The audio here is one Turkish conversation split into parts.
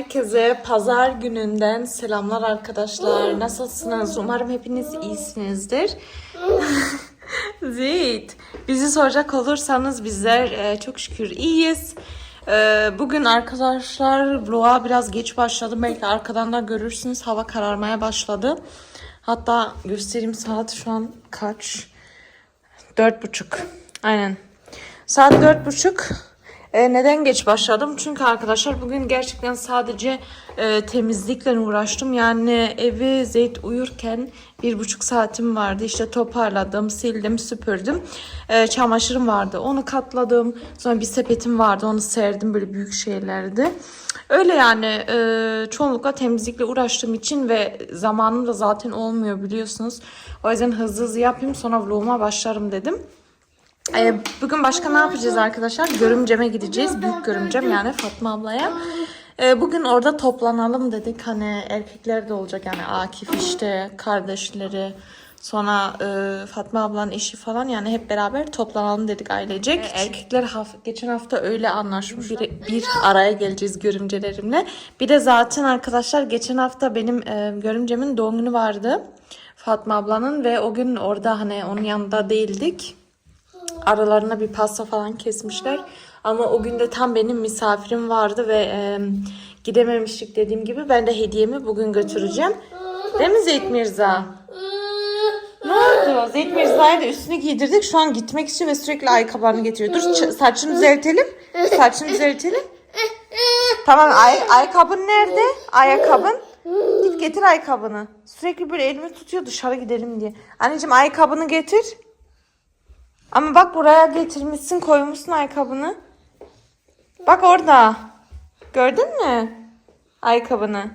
Herkese pazar gününden selamlar arkadaşlar. Nasılsınız? Umarım hepiniz iyisinizdir. Zeyt, bizi soracak olursanız bizler e, çok şükür iyiyiz. E, bugün arkadaşlar vloga biraz geç başladım. Belki arkadan da görürsünüz hava kararmaya başladı. Hatta göstereyim saat şu an kaç? Dört buçuk. Aynen. Saat dört buçuk. E, neden geç başladım? Çünkü arkadaşlar bugün gerçekten sadece e, temizlikle uğraştım. Yani evi Zeyt uyurken bir buçuk saatim vardı. İşte toparladım, sildim, süpürdüm. E, çamaşırım vardı. Onu katladım. Sonra bir sepetim vardı. Onu serdim. Böyle büyük şeylerdi. Öyle yani e, çoğunlukla temizlikle uğraştığım için ve zamanım da zaten olmuyor biliyorsunuz. O yüzden hızlı hızlı yapayım sonra vloguma başlarım dedim. Ee, bugün başka ne yapacağız arkadaşlar? Görümceme gideceğiz. Büyük görümcem yani Fatma ablaya. Ee, bugün orada toplanalım dedik. Hani erkekler de olacak yani Akif işte kardeşleri sonra e, Fatma ablanın eşi falan yani hep beraber toplanalım dedik ailecek. Ee, erkekler haf- geçen hafta öyle anlaşmış bir, bir araya geleceğiz görümcelerimle. Bir de zaten arkadaşlar geçen hafta benim e, görümcemin doğum günü vardı. Fatma ablanın ve o gün orada hani onun yanında değildik aralarına bir pasta falan kesmişler. Ama o gün de tam benim misafirim vardı ve e, gidememiştik dediğim gibi. Ben de hediyemi bugün götüreceğim. Değil mi Zeyt Mirza? Ne oldu? Zeyt Mirza'ya da üstünü giydirdik. Şu an gitmek istiyor ve sürekli ayakkabılarını getiriyor. Dur saçını düzeltelim. Saçını düzeltelim. Tamam ay ayakkabın nerede? Ayakkabın. Git getir ayakkabını. Sürekli böyle elimi tutuyor dışarı gidelim diye. Anneciğim ayakkabını getir. Ama bak buraya getirmişsin koymuşsun ayakkabını. Bak orada. Gördün mü? Ayakkabını.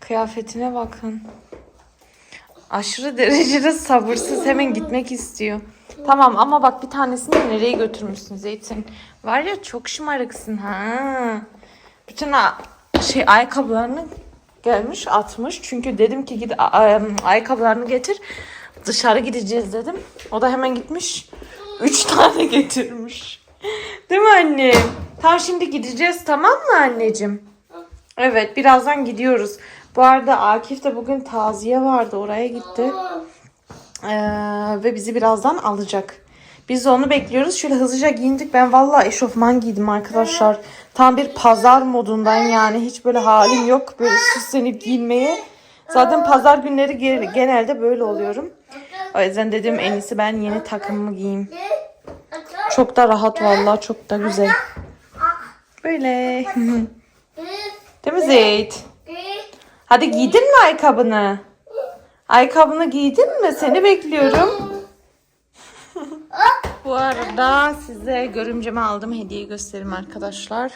Kıyafetine bakın. Aşırı derecede sabırsız hemen gitmek istiyor. Tamam ama bak bir tanesini nereye götürmüşsün Zeytin? Var ya çok şımarıksın ha. Bütün şey ayakkabılarını gelmiş atmış. Çünkü dedim ki git ayakkabılarını getir. Dışarı gideceğiz dedim. O da hemen gitmiş. Üç tane getirmiş. Değil mi anne? Tamam şimdi gideceğiz tamam mı anneciğim? Evet birazdan gidiyoruz. Bu arada Akif de bugün taziye vardı oraya gitti. Ee, ve bizi birazdan alacak. Biz de onu bekliyoruz. Şöyle hızlıca giyindik. Ben vallahi eşofman giydim arkadaşlar. Tam bir pazar modundayım yani. Hiç böyle halim yok böyle süslenip giyinmeye. Zaten pazar günleri ge- genelde böyle oluyorum. O yüzden dedim en iyisi ben yeni takımımı giyeyim. Çok da rahat vallahi çok da güzel. Böyle. Değil mi Zeyt? Hadi giydin mi ayakkabını? Ayakkabını giydin mi? Seni bekliyorum. Bu arada size görümceme aldım hediye göstereyim arkadaşlar.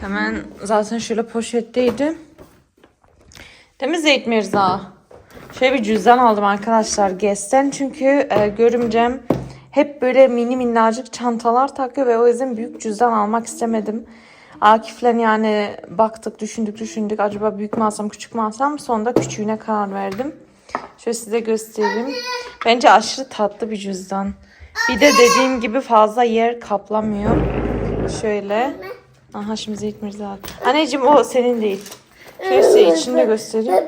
Hemen zaten şöyle poşetteydi. Değil mi Zeyt Mirza? Şöyle bir cüzdan aldım arkadaşlar Guess'ten. Çünkü e, görümcem hep böyle mini minnacık çantalar takıyor ve o yüzden büyük cüzdan almak istemedim. Akif'le yani baktık düşündük düşündük acaba büyük mü alsam küçük mü alsam sonunda küçüğüne karar verdim. Şöyle size göstereyim. Bence aşırı tatlı bir cüzdan. Bir de dediğim gibi fazla yer kaplamıyor. Şöyle. Aha şimdi Zeyt Mirza. Anneciğim o senin değil. Size içinde göstereyim.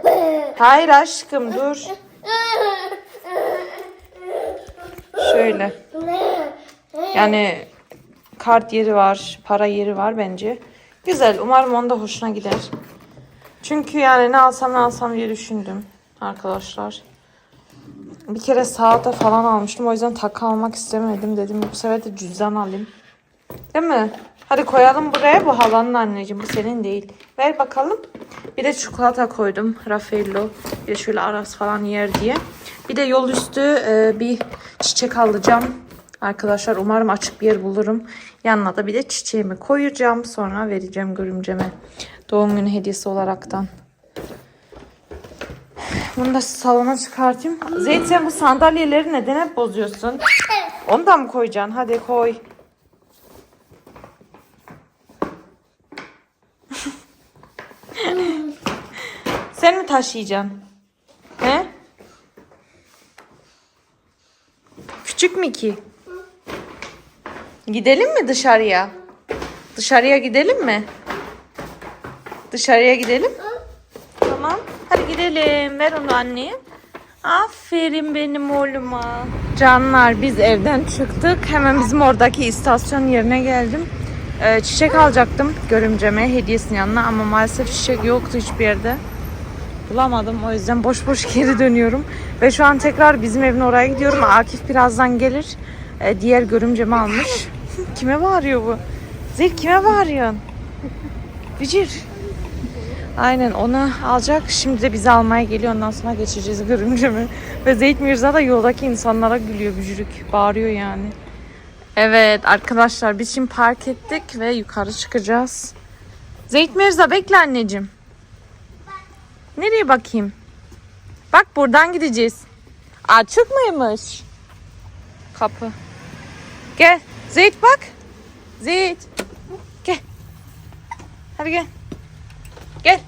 Hayır aşkım dur. Şöyle. Yani kart yeri var, para yeri var bence. Güzel. Umarım onda hoşuna gider. Çünkü yani ne alsam ne alsam diye düşündüm arkadaşlar. Bir kere saate falan almıştım. O yüzden takı almak istemedim. Dedim bu sefer de cüzdan alayım. Değil mi? Hadi koyalım buraya. Bu halanın anneciğim. Bu senin değil. Ver bakalım. Bir de çikolata koydum. Raffaello. Bir de şöyle Aras falan yer diye. Bir de yol üstü e, bir çiçek alacağım. Arkadaşlar umarım açık bir yer bulurum. Yanına da bir de çiçeğimi koyacağım. Sonra vereceğim görümceme. Doğum günü hediyesi olaraktan. Bunu da salona çıkartayım. Zeyt sen bu sandalyeleri neden hep bozuyorsun? Onu da mı koyacaksın? Hadi koy. Sen mi taşıyacaksın? He? Küçük mü ki? Gidelim mi dışarıya? Dışarıya gidelim mi? Dışarıya gidelim. Tamam. Hadi gidelim. Ver onu anneye. Aferin benim oğluma. Canlar biz evden çıktık. Hemen bizim oradaki istasyon yerine geldim. Ee, çiçek alacaktım görümceme hediyesinin yanına ama maalesef çiçek yoktu hiçbir yerde. Bulamadım o yüzden boş boş geri dönüyorum. Ve şu an tekrar bizim evin oraya gidiyorum. Akif birazdan gelir. Ee, diğer görümcemi almış. kime bağırıyor bu? Zil kime bağırıyorsun? Bücür. Aynen onu alacak. Şimdi de bizi almaya geliyor. Ondan sonra geçeceğiz görümcemi. Ve Zeyt Mirza da yoldaki insanlara gülüyor bücürük. Bağırıyor yani. Evet arkadaşlar biz şimdi park ettik ve yukarı çıkacağız. Zeyt Mirza bekle anneciğim. Nereye bakayım? Bak buradan gideceğiz. Açık mıymış? Kapı. Gel. Zeyt bak. Zeyt. Gel. Hadi gel. Gel.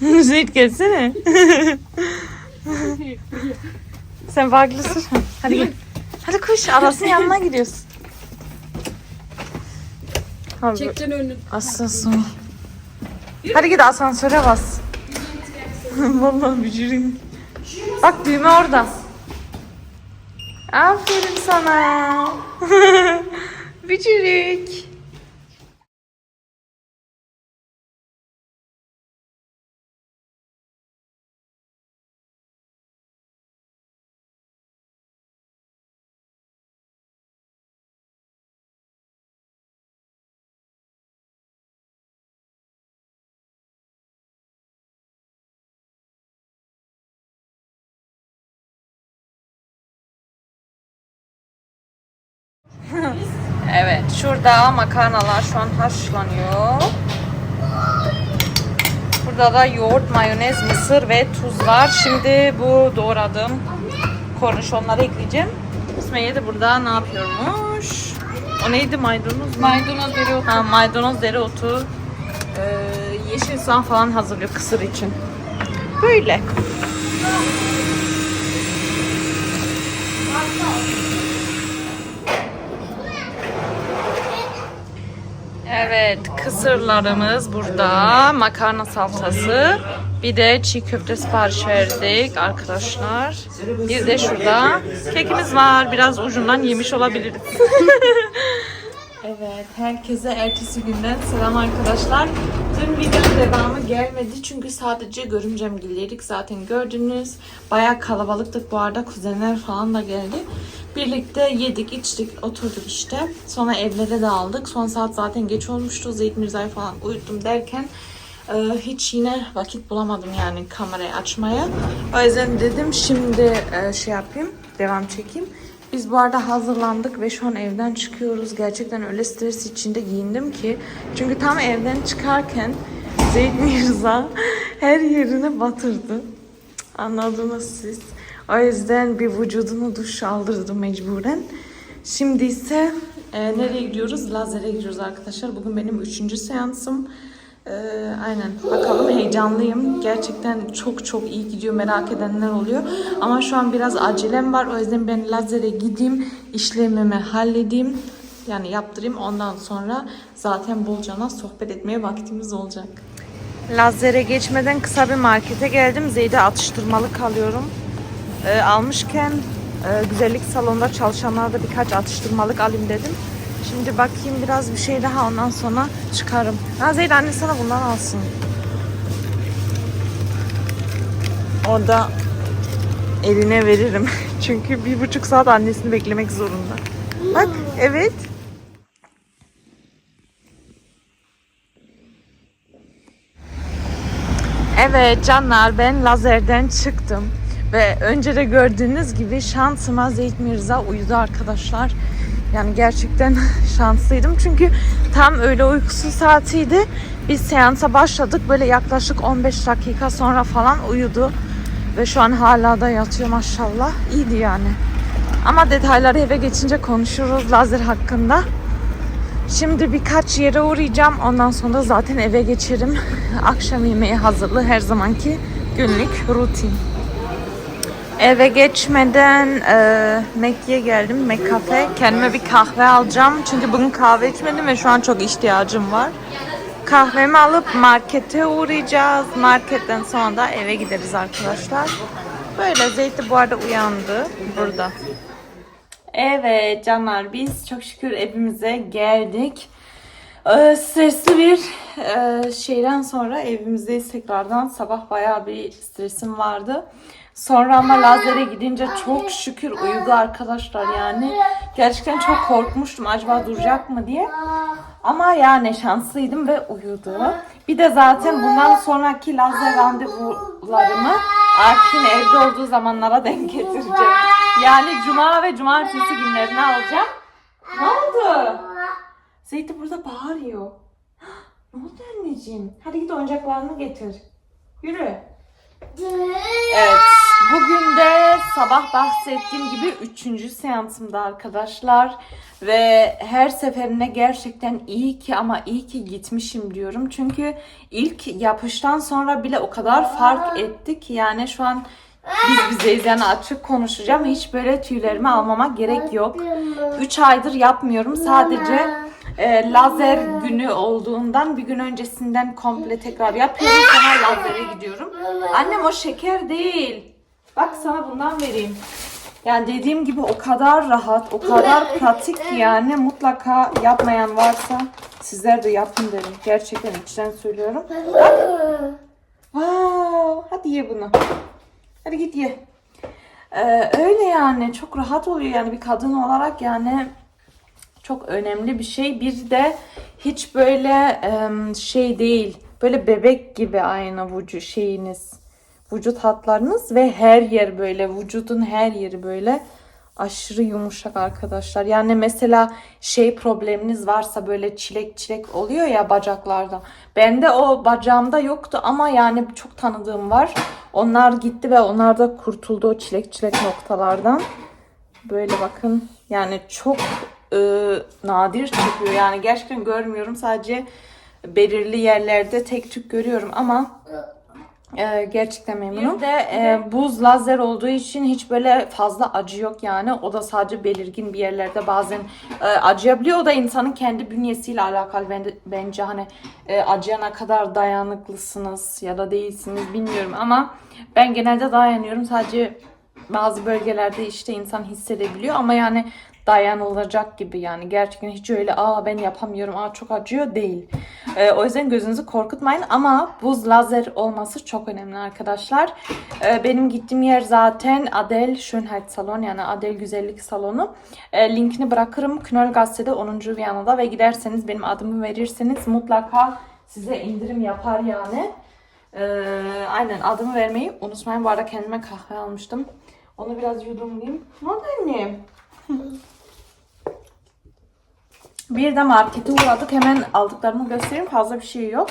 Zeyt gelsene. Sen farklısın. Hadi gel. Hadi koş. Aras'ın yanına gidiyorsun. Abi, Çekeceksin önünü. Asansör. Hadi git asansöre bas. Vallahi bücürüm. Bak düğme orada. Aferin sana. Bücürük. Evet, şurada makarnalar şu an haşlanıyor. Burada da yoğurt, mayonez, mısır ve tuz var. Şimdi bu doğradığım kornişonları ekleyeceğim. İsmail de burada ne yapıyormuş? O neydi maydanoz? mu? Maydanoz dereotu. Ha, maydanoz, dereotu, e, yeşil soğan falan hazırlıyor kısır için. Böyle. Evet, kısırlarımız burada. Makarna salatası. Bir de çiğ köfte sipariş verdik arkadaşlar. Bir de şurada kekimiz var. Biraz ucundan yemiş olabiliriz. Evet, herkese ertesi günden selam arkadaşlar. Dün videonun devamı gelmedi çünkü sadece görümcemgillerdik zaten gördünüz. Bayağı kalabalıktık bu arada kuzenler falan da geldi. Birlikte yedik, içtik, oturduk işte. Sonra evlere dağıldık. Son saat zaten geç olmuştu. Zeyt Mirza'yı falan uyuttum derken e, hiç yine vakit bulamadım yani kamerayı açmaya. O yüzden dedim şimdi e, şey yapayım, devam çekeyim. Biz bu arada hazırlandık ve şu an evden çıkıyoruz. Gerçekten öyle stres içinde giyindim ki. Çünkü tam evden çıkarken Zeyd Mirza her yerine batırdı. Anladınız siz. O yüzden bir vücudunu duş aldırdı mecburen. Şimdi ise e, nereye gidiyoruz? Lazer'e gidiyoruz arkadaşlar. Bugün benim üçüncü seansım. E, aynen. Bakalım heyecanlıyım. Gerçekten çok çok iyi gidiyor. Merak edenler oluyor. Ama şu an biraz acelem var. O yüzden ben lazere gideyim. işlemimi halledeyim. Yani yaptırayım. Ondan sonra zaten bolcana sohbet etmeye vaktimiz olacak. Lazere geçmeden kısa bir markete geldim. Zeyde atıştırmalık alıyorum. Ee, almışken e, güzellik salonunda çalışanlara da birkaç atıştırmalık alayım dedim. Şimdi bakayım biraz bir şey daha ondan sonra çıkarım. Ha Zeyde anne sana bundan alsın. O da eline veririm. Çünkü bir buçuk saat annesini beklemek zorunda. Bak evet. Evet canlar ben lazerden çıktım. Ve önce de gördüğünüz gibi şansıma Zeyt Mirza uyudu arkadaşlar. Yani gerçekten şanslıydım çünkü tam öyle uykusu saatiydi. Biz seansa başladık böyle yaklaşık 15 dakika sonra falan uyudu. Ve şu an hala da yatıyor maşallah. İyiydi yani. Ama detayları eve geçince konuşuruz lazer hakkında. Şimdi birkaç yere uğrayacağım. Ondan sonra zaten eve geçerim. Akşam yemeği hazırlığı her zamanki günlük rutin. Eve geçmeden e, Mekke'ye geldim. Mekkafe. Kendime bir kahve alacağım. Çünkü bugün kahve içmedim ve şu an çok ihtiyacım var. kahvemi alıp markete uğrayacağız. Marketten sonra da eve gideriz arkadaşlar. Böyle Zeyt bu arada uyandı burada. Evet canlar biz çok şükür evimize geldik. Ee, stresli bir e, şeyden sonra evimizdeyiz tekrardan. Sabah bayağı bir stresim vardı. Sonra ama lazere gidince çok şükür uyudu arkadaşlar yani. Gerçekten çok korkmuştum acaba duracak mı diye. Ama yani şanslıydım ve uyudu. Bir de zaten bundan sonraki lazer randevularımı yine evde olduğu zamanlara denk getireceğim. Yani cuma ve cumartesi günlerini alacağım. Ne oldu? Zeytin burada bağırıyor. Ne oldu anneciğim? Hadi git oyuncaklarını getir. Yürü. Evet. Bugün de sabah bahsettiğim gibi üçüncü seansımda arkadaşlar. Ve her seferine gerçekten iyi ki ama iyi ki gitmişim diyorum. Çünkü ilk yapıştan sonra bile o kadar fark etti ki yani şu an biz bizeyiz yani açık konuşacağım. Hiç böyle tüylerimi almama gerek yok. 3 aydır yapmıyorum. Sadece e, lazer günü olduğundan bir gün öncesinden komple tekrar yapıyorum. Sonra lazere gidiyorum. Annem o şeker değil. Bak sana bundan vereyim. Yani dediğim gibi o kadar rahat, o kadar pratik ki yani mutlaka yapmayan varsa sizler de yapın derim. Gerçekten içten söylüyorum. Wow, hadi ye bunu. Hadi git ye. Ee, öyle yani çok rahat oluyor yani bir kadın olarak yani çok önemli bir şey. Bir de hiç böyle şey değil. Böyle bebek gibi aynı vücut şeyiniz. Vücut hatlarınız ve her yer böyle vücudun her yeri böyle aşırı yumuşak arkadaşlar. Yani mesela şey probleminiz varsa böyle çilek çilek oluyor ya bacaklarda. Bende o bacağımda yoktu ama yani çok tanıdığım var. Onlar gitti ve onlar da kurtuldu o çilek çilek noktalardan. Böyle bakın yani çok e, nadir çıkıyor. Yani gerçekten görmüyorum. Sadece belirli yerlerde tek tük görüyorum ama e, gerçekten memnunum. Bir de e, buz lazer olduğu için hiç böyle fazla acı yok yani. O da sadece belirgin bir yerlerde bazen e, acıyabiliyor. O da insanın kendi bünyesiyle alakalı. Bence, bence hani e, acıyana kadar dayanıklısınız ya da değilsiniz bilmiyorum ama ben genelde dayanıyorum. Sadece bazı bölgelerde işte insan hissedebiliyor ama yani dayanılacak gibi yani gerçekten hiç öyle aa ben yapamıyorum aa çok acıyor değil. Ee, o yüzden gözünüzü korkutmayın ama buz lazer olması çok önemli arkadaşlar. Ee, benim gittiğim yer zaten Adel Schönheit Salon yani Adel Güzellik Salonu. Ee, linkini bırakırım Knölgasse'de 10. Viyana'da ve giderseniz benim adımı verirseniz mutlaka size indirim yapar yani. Ee, aynen adımı vermeyi unutmayın. Bu arada kendime kahve almıştım. Onu biraz yudumlayayım. Ne oldu annem? Bir de markete uğradık. Hemen aldıklarımı göstereyim. Fazla bir şey yok.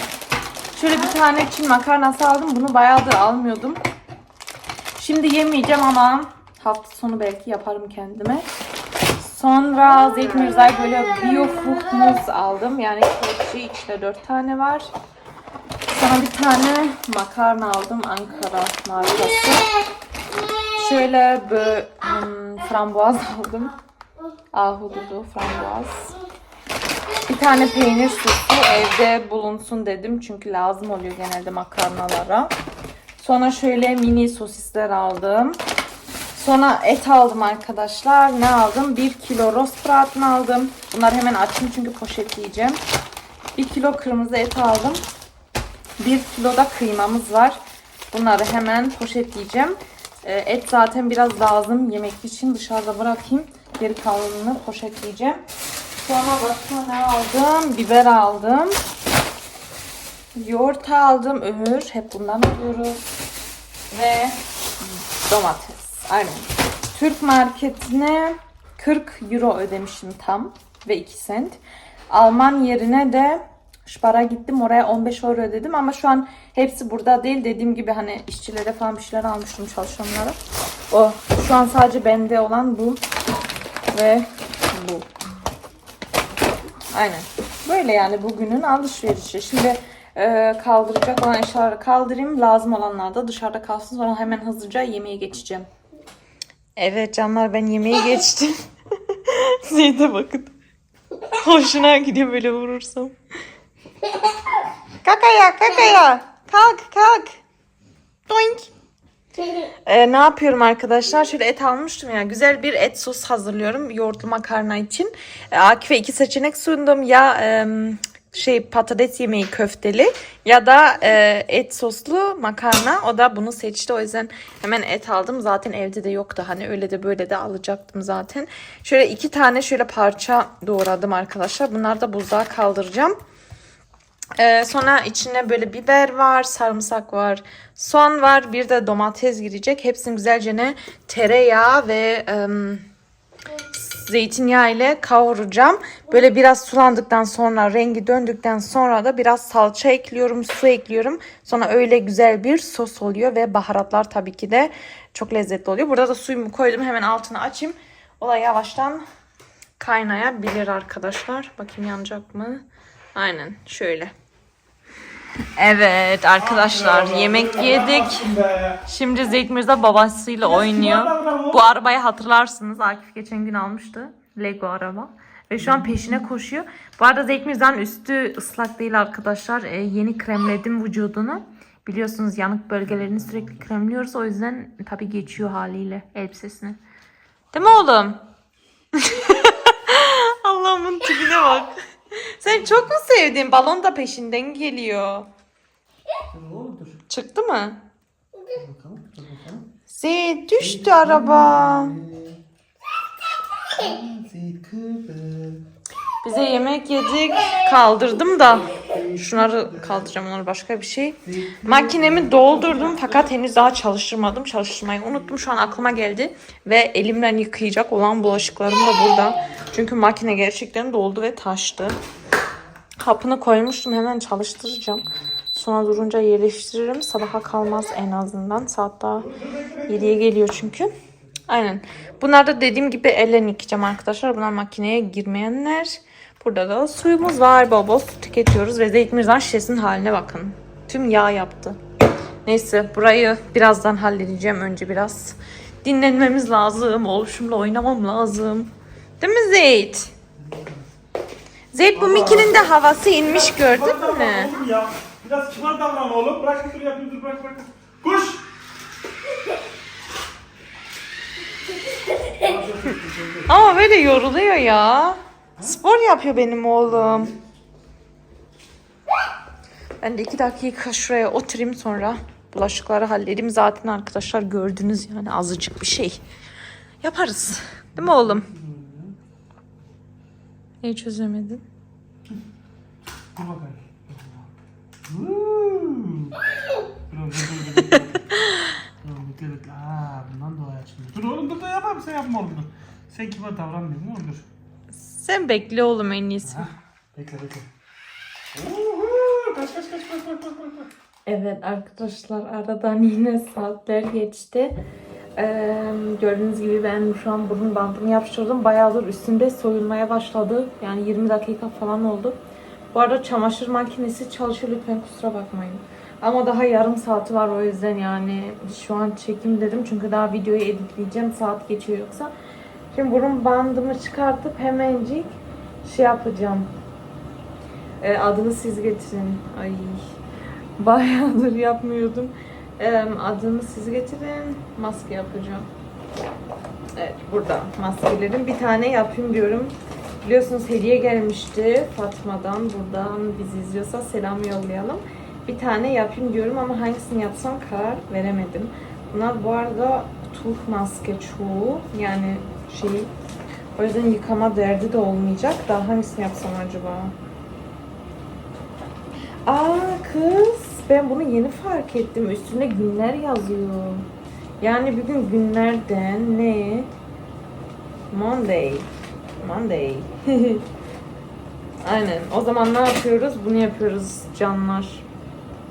Şöyle bir tane Çin makarnası aldım. Bunu bayağıdır almıyordum. Şimdi yemeyeceğim ama hafta sonu belki yaparım kendime. Sonra Zeyt Mirza'yı böyle biofrukt muz aldım. Yani ekşi içinde 4 tane var. Sonra bir tane makarna aldım. Ankara markası. Şöyle böyle hmm, frambuaz aldım. Ahududu frambuaz. Bir tane peynir sosu evde bulunsun dedim. Çünkü lazım oluyor genelde makarnalara. Sonra şöyle mini sosisler aldım. Sonra et aldım arkadaşlar. Ne aldım? 1 kilo rostbraten aldım. Bunları hemen açayım çünkü poşetleyeceğim. 1 kilo kırmızı et aldım. 1 kilo da kıymamız var. Bunları hemen poşetleyeceğim. Ee, Et zaten biraz lazım yemek için dışarıda bırakayım. Geri kalanını poşetleyeceğim. Sonra başka ne aldım? Biber aldım. Yoğurt aldım. Ömür. Hep bundan alıyoruz. Ve domates. Aynen. Türk marketine 40 euro ödemişim tam. Ve 2 sent. Alman yerine de Şpara gittim oraya 15 euro ödedim ama şu an hepsi burada değil. Dediğim gibi hani işçilere falan bir şeyler almıştım çalışanlara. O şu an sadece bende olan bu ve bu. Aynen. Böyle yani bugünün alışverişi. Şimdi e, kaldıracak olan eşyaları kaldırayım. Lazım olanlar da dışarıda kalsın. Sonra hemen hızlıca yemeğe geçeceğim. Evet canlar ben yemeğe geçtim. Zeyde bakın. Hoşuna gidiyor böyle vurursam. Kakaya kakaya. Kalk kalk. Doink. Ee, ne yapıyorum arkadaşlar? Şöyle et almıştım ya. Güzel bir et sos hazırlıyorum. Yoğurtlu makarna için. Ee, Akif'e iki seçenek sundum. Ya em, şey patates yemeği köfteli ya da e, et soslu makarna. O da bunu seçti. O yüzden hemen et aldım. Zaten evde de yoktu. Hani öyle de böyle de alacaktım zaten. Şöyle iki tane şöyle parça doğradım arkadaşlar. Bunları da buzluğa kaldıracağım. Ee, sonra içine böyle biber var, sarımsak var, soğan var, bir de domates girecek. Hepsini güzelce ne tereyağı ve em, zeytinyağı ile kavuracağım. Böyle biraz sulandıktan sonra, rengi döndükten sonra da biraz salça ekliyorum, su ekliyorum. Sonra öyle güzel bir sos oluyor ve baharatlar tabii ki de çok lezzetli oluyor. Burada da suyumu koydum. Hemen altını açayım. Olay yavaştan kaynayabilir arkadaşlar. Bakayım yanacak mı? Aynen şöyle. Evet arkadaşlar yemek yedik. Şimdi Zeyt Mirza babasıyla oynuyor. Bu arabayı hatırlarsınız. Akif geçen gün almıştı. Lego araba. Ve şu an peşine koşuyor. Bu arada Zeyt Mirza'nın üstü ıslak değil arkadaşlar. Ee, yeni kremledim vücudunu. Biliyorsunuz yanık bölgelerini sürekli kremliyoruz. O yüzden tabii geçiyor haliyle elbisesini. Değil mi oğlum? Allah'ımın tipine bak. Sen çok mu sevdin? Balon da peşinden geliyor. Oğlum dur. Çıktı mı? Bakalım. Dur bakalım. Zeyt düştü araba. Zeyt kırdı. Bize yemek yedik. Kaldırdım da. Şunları kaldıracağım onları başka bir şey. Makinemi doldurdum fakat henüz daha çalıştırmadım. Çalıştırmayı unuttum. Şu an aklıma geldi. Ve elimden yıkayacak olan bulaşıklarım da burada. Çünkü makine gerçekten doldu ve taştı. Hapını koymuştum. Hemen çalıştıracağım. Sonra durunca yerleştiririm. Sabaha kalmaz en azından. Saat daha 7'ye geliyor çünkü. Aynen. Bunlar da dediğim gibi elle yıkayacağım arkadaşlar. Bunlar makineye girmeyenler. Burada da suyumuz var. Bol bol su tüketiyoruz. Ve Zeyt Mirza'nın şişesinin haline bakın. Tüm yağ yaptı. Neyse burayı birazdan halledeceğim. Önce biraz dinlenmemiz lazım. Oluşumla oynamam lazım. Değil mi Zeyt? Zeyt bu Mickey'nin de havası inmiş gördün mü? oğlum ya. Biraz kibar davran oğlum. Bırak şunu yapayım dur bırak bırak. Koş. Ama böyle yoruluyor ya. Spor yapıyor benim oğlum. Ben de iki dakika şuraya oturayım sonra bulaşıkları halledeyim. Zaten arkadaşlar gördünüz yani azıcık bir şey. Yaparız. Değil mi oğlum? Neyi çözemedin? Dur oğlum dur dur yapma sen yapma oğlum dur. Sen kibar davranmıyorsun oğlum dur. Sen bekle oğlum en iyisi. Bekle bekle. Uhu, Kaç kaç kaç kaç kaç kaç kaç. Evet arkadaşlar aradan yine saatler geçti. Ee, gördüğünüz gibi ben şu an burun bandımı yapıştırdım. Bayağıdır üstünde soyulmaya başladı. Yani 20 dakika falan oldu. Bu arada çamaşır makinesi çalışıyor lütfen kusura bakmayın. Ama daha yarım saati var o yüzden yani şu an çekim dedim. Çünkü daha videoyu editleyeceğim saat geçiyor yoksa. Şimdi burun bandımı çıkartıp hemencik şey yapacağım. Ee, adını siz getirin. Ay bayağıdır yapmıyordum. Ee, adını siz getirin. Maske yapacağım. Evet burada maskelerim. Bir tane yapayım diyorum. Biliyorsunuz hediye gelmişti Fatma'dan. Buradan bizi izliyorsa selam yollayalım. Bir tane yapayım diyorum ama hangisini yapsam karar veremedim. Bunlar bu arada tuh maske çoğu. Yani şey o yüzden yıkama derdi de olmayacak. Daha hangisini yapsam acaba? Aa kız ben bunu yeni fark ettim. Üstünde günler yazıyor. Yani bugün günlerden ne? Monday. Monday. Aynen. O zaman ne yapıyoruz? Bunu yapıyoruz canlar.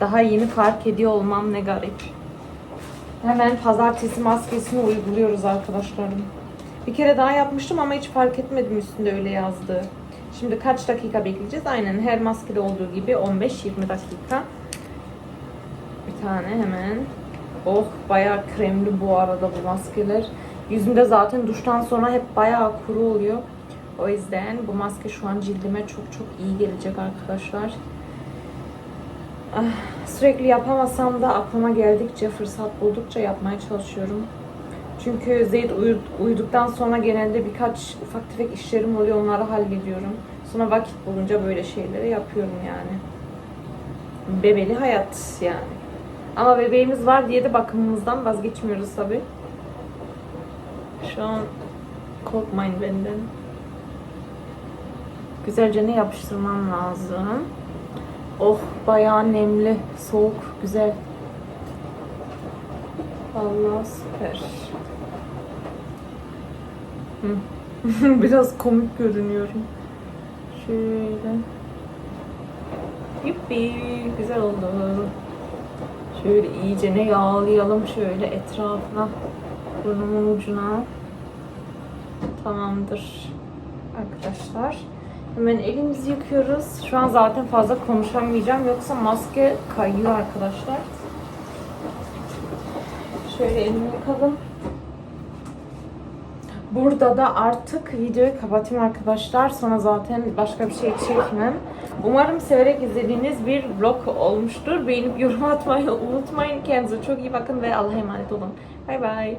Daha yeni fark ediyor olmam ne garip. Hemen pazartesi maskesini uyguluyoruz arkadaşlarım. Bir kere daha yapmıştım ama hiç fark etmedim üstünde öyle yazdığı. Şimdi kaç dakika bekleyeceğiz? Aynen her maskede olduğu gibi 15-20 dakika. Bir tane hemen. Oh bayağı kremli bu arada bu maskeler. Yüzümde zaten duştan sonra hep bayağı kuru oluyor. O yüzden bu maske şu an cildime çok çok iyi gelecek arkadaşlar. Ah, Sürekli yapamasam da aklıma geldikçe, fırsat buldukça yapmaya çalışıyorum. Çünkü Zeyd uyu- uyuduktan sonra genelde birkaç ufak tefek işlerim oluyor, onları hallediyorum. Sonra vakit bulunca böyle şeyleri yapıyorum yani. Bebeli hayat yani. Ama bebeğimiz var diye de bakımımızdan vazgeçmiyoruz tabi. Şu an korkmayın benden. Güzelce ne yapıştırmam lazım. Oh bayağı nemli, soğuk, güzel. Vallahi süper. Biraz komik görünüyorum. Şöyle. Yuppi, güzel oldu. Şöyle iyice ne yağlayalım şöyle etrafına. Burnumun ucuna. Tamamdır. Arkadaşlar. Hemen elimizi yıkıyoruz. Şu an zaten fazla konuşamayacağım. Yoksa maske kayıyor arkadaşlar. Şöyle elimi yıkadım. Burada da artık videoyu kapatayım arkadaşlar. Sonra zaten başka bir şey çekmem. Umarım severek izlediğiniz bir vlog olmuştur. Beğenip yorum atmayı unutmayın. Kendinize çok iyi bakın ve Allah'a emanet olun. Bay bay.